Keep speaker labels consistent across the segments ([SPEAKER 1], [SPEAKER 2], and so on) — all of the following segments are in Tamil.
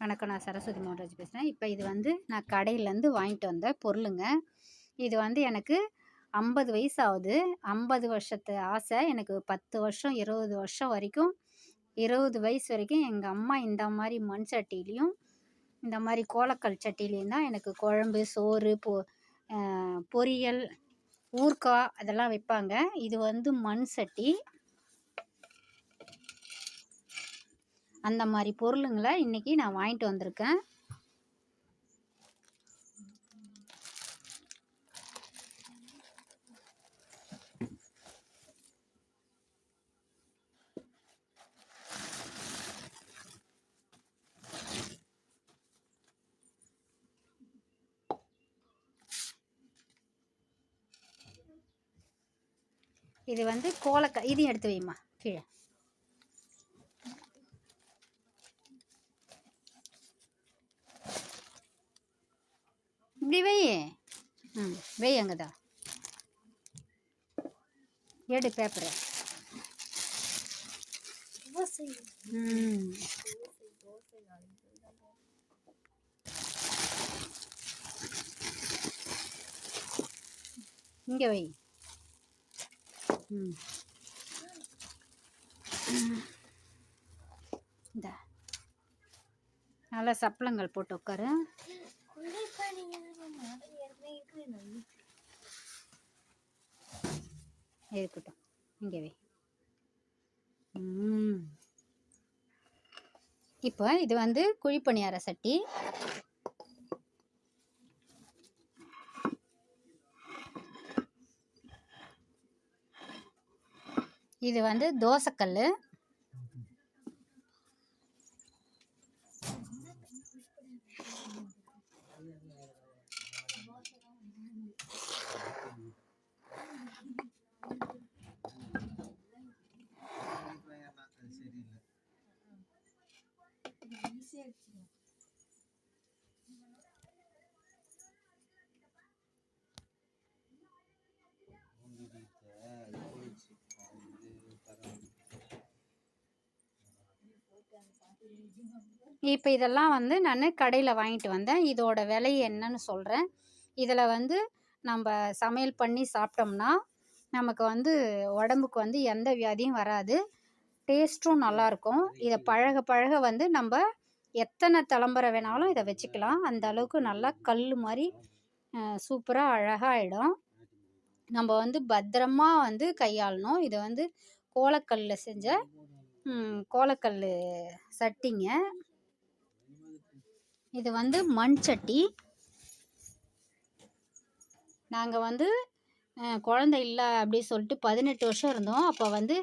[SPEAKER 1] வணக்கம் நான் சரஸ்வதி மோகன்ராஜ் பேசுகிறேன் இப்போ இது வந்து நான் கடையிலேருந்து வாங்கிட்டு வந்த பொருளுங்க. இது வந்து எனக்கு ஐம்பது வயசு ஆகுது ஐம்பது வருஷத்து ஆசை. எனக்கு பத்து வருஷம் இருபது வருஷம் வரைக்கும் இருபது வயசு வரைக்கும் எங்கள் அம்மா இந்த மாதிரி மண் சட்டிலையும் இந்த மாதிரி கோலக்கல் சட்டிலையும் தான் எனக்கு குழம்பு சோறு பொ பொரியல் ஊறுகாய் அதெல்லாம் வைப்பாங்க. இது வந்து மண் சட்டி. அந்த மாதிரி பொருளுங்களை இன்றைக்கி நான் வாங்கிட்டு வந்திருக்கேன். இது வந்து கோலக்காய் இதையும் எடுத்து வைமா கீழே. இப்படி வை ம். வை அங்கதான் எடு பேப்பரை ம். இங்கே வை ம். இந்த. நல்லா சப்பளங்கள் போட்டு உட்காரு இருக்கட்டும். இங்கே இப்போ இது வந்து குழிப்பணியார சட்டி. இது வந்து தோசைக்கல் இப்போ இதெல்லாம் வந்து நான் கடையில் வாங்கிட்டு வந்தேன். இதோட விலை என்னன்னு சொல்கிறேன் இதில் வந்து நம்ம சமையல் பண்ணி சாப்பிட்டோம்னா நமக்கு வந்து உடம்புக்கு வந்து எந்த வியாதியும் வராது. டேஸ்ட்டும் நல்லாயிருக்கும் இதை பழக பழக வந்து நம்ம எத்தனை தலைமுறை வேணாலும் இதை வச்சுக்கலாம். அந்த அளவுக்கு நல்லா கல் மாதிரி சூப்பராக அழகாகிடும் நம்ம வந்து பத்திரமா வந்து கையாளணும். இதை வந்து கோலக்கல்லில் செஞ்ச கோலக்கல் சட்டிங்க. இது வந்து மண் சட்டி. நாங்கள் வந்து குழந்தை இல்லை அப்படி சொல்லிட்டு பதினெட்டு வருஷம் இருந்தோம். அப்போ வந்து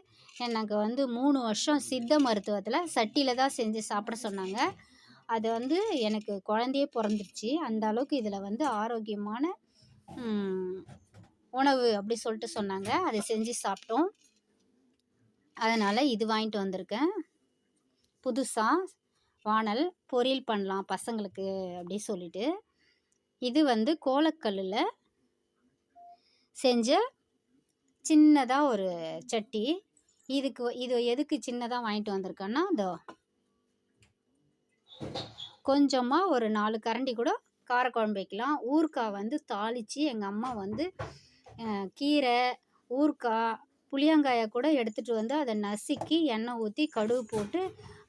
[SPEAKER 1] எனக்கு வந்து மூணு வருஷம் சித்த மருத்துவத்தில் சட்டியில் தான் செஞ்சு சாப்பிட சொன்னாங்க. அது வந்து எனக்கு குழந்தையே பிறந்துருச்சு. அந்த அளவுக்கு இதில் வந்து ஆரோக்கியமான உணவு அப்படி சொல்லிட்டு சொன்னாங்க. அதை செஞ்சு சாப்பிட்டோம். அதனால் இது வாங்கிட்டு வந்திருக்கேன். புதுசாக வானல் பொரியல் பண்ணலாம் பசங்களுக்கு அப்படி சொல்லிட்டு. இது வந்து கோலக்கல்லில் செஞ்ச சின்னதாக ஒரு சட்டி. இதுக்கு இது எதுக்கு சின்னதாக வாங்கிட்டு வந்திருக்கேன்னா இதோ. கொஞ்சமாக ஒரு நாலு கரண்டி கூட காரக்குழம்பு வைக்கலாம். ஊறுக்காய் வந்து தாளித்து எங்கள் அம்மா வந்து கீரை ஊறுக்காய் புளியங்காயை கூட எடுத்துகிட்டு வந்து அதை நசுக்கி எண்ணெய் ஊற்றி கடுகு போட்டு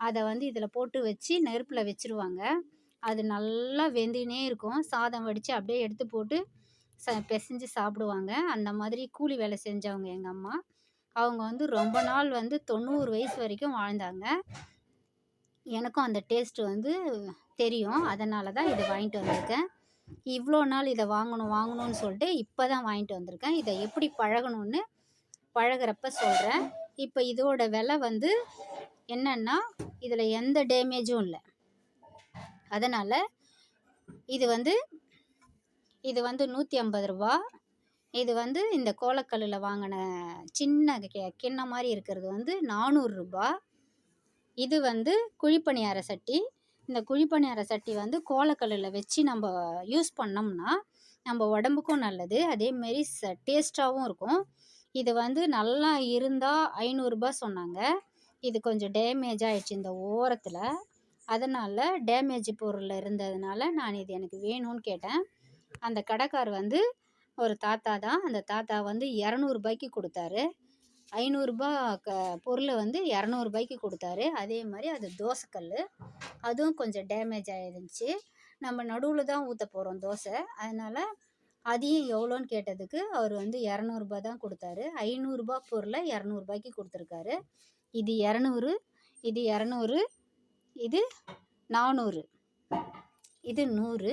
[SPEAKER 1] அதை வந்து இதில் போட்டு வச்சு நெருப்பில் வச்சுருவாங்க. அது நல்லா வெந்தினே இருக்கும். சாதம் வடித்து அப்படியே எடுத்து போட்டு ச பிசைஞ்சு சாப்பிடுவாங்க. அந்த மாதிரி கூலி வேலை செஞ்சவங்க எங்கள் அம்மா. அவங்க வந்து ரொம்ப நாள் வந்து தொண்ணூறு வயசு வரைக்கும் வாழ்ந்தாங்க. எனக்கும் அந்த டேஸ்ட்டு வந்து தெரியும். அதனால தான் இதை வாங்கிட்டு வந்திருக்கேன். இவ்வளோ நாள் இதை வாங்கணும் வாங்கணும்னு சொல்லிட்டு இப்போ தான் வாங்கிட்டு வந்திருக்கேன். இதை எப்படி பழகணும்னு பழகிறப்ப சொல்கிறேன் இப்போ இதோட விலை வந்து என்னென்னா இதில் எந்த டேமேஜும் இல்லை. அதனால் இது வந்து இது வந்து நூற்றி ஐம்பது ரூபா. இது வந்து இந்த கோலக்கல்லில் வாங்கின சின்ன கிண்ணம் மாதிரி இருக்கிறது வந்து நானூறுரூபா இது வந்து குழிப்பணியார சட்டி. இந்த குழிப்பணியார சட்டி வந்து கோலக்கல்லில் வச்சு நம்ம யூஸ் பண்ணோம்னா நம்ம உடம்புக்கும் நல்லது. அதேமாரி ச டேஸ்ட்டாகவும் இருக்கும். இது வந்து நல்லா இருந்தால் ஐநூறுரூபா சொன்னாங்க. இது கொஞ்சம் டேமேஜ் ஆகிடுச்சு இந்த ஓரத்தில். அதனால் டேமேஜ் பொருள் இருந்ததுனால நான் இது எனக்கு வேணும்னு கேட்டேன். அந்த கடைக்கார் வந்து ஒரு தாத்தா தான் அந்த தாத்தா வந்து இரநூறுபாய்க்கு கொடுத்தாரு. ஐநூறுரூபா க பொருளை வந்து இரநூறுபாய்க்கு கொடுத்தாரு. அதே மாதிரி அது தோசைக்கல் அதுவும் கொஞ்சம் டேமேஜ் ஆகிருந்துச்சி நம்ம நடுவில் தான் ஊற்ற போகிறோம் தோசை. அதனால் அதையும் எவ்வளோன்னு கேட்டதுக்கு அவர் வந்து இரநூறுபா தான் கொடுத்தாரு. ஐநூறுரூபா பொருளை இரநூறுபாய்க்கு கொடுத்துருக்காரு. இது இரநூறு இது இரநூறு இது நானூறு இது நூறு.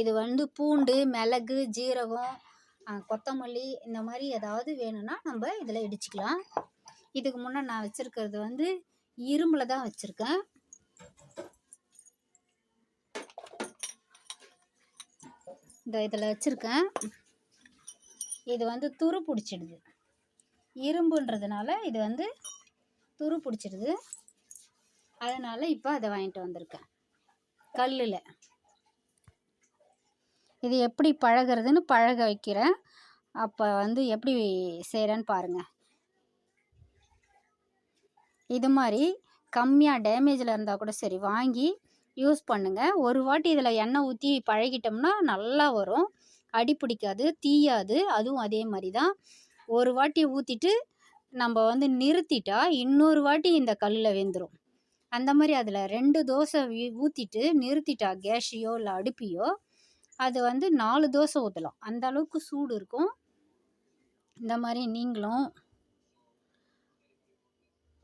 [SPEAKER 1] இது வந்து பூண்டு மிளகு ஜீரகம் கொத்தமல்லி இந்த மாதிரி ஏதாவது வேணும்னா நம்ம இதில் இடிச்சுக்கலாம். இதுக்கு முன்னே நான் வச்சுருக்கிறது வந்து இரும்பில் தான் வச்சுருக்கேன். இந்த இதில் வச்சுருக்கேன். இது வந்து துரு பிடிச்சிடுது. இரும்புன்றதுனால இது வந்து துரு பிடிச்சிடுது. அதனால் இப்போ அதை வாங்கிட்டு வந்திருக்கேன். கல்லில். இது எப்படி பழகுறதுன்னு பழக வைக்கிறேன். அப்போ வந்து எப்படி செய்கிறேன்னு பாருங்கள் இது மாதிரி கம்மியாக டேமேஜில் இருந்தால் கூட சரி வாங்கி யூஸ் பண்ணுங்கள் ஒரு வாட்டி இதில் எண்ணெய் ஊற்றி பழகிட்டோம்னா நல்லா வரும். அடி பிடிக்காது தீயாது. அதுவும் அதே மாதிரி தான். ஒரு வாட்டி ஊற்றிட்டு நம்ம வந்து நிறுத்திட்டா இன்னொரு வாட்டி இந்த கல்லில் வெந்துடும் அந்த மாதிரி அதில் ரெண்டு தோசை ஊற்றிட்டு நிறுத்திட்டா கேஷையோ இல்லை அடுப்பியோ அது வந்து நாலு தோசை ஊற்றலாம் அந்த அளவுக்கு சூடு இருக்கும். இந்த மாதிரி நீங்களும்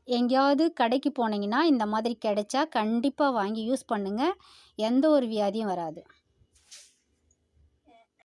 [SPEAKER 1] எங்கேயாவது கடைக்கு போனீங்கன்னா இந்த மாதிரி கிடைச்சா கண்டிப்பாக வாங்கி யூஸ் பண்ணுங்கள் எந்த ஒரு வியாதியும் வராது.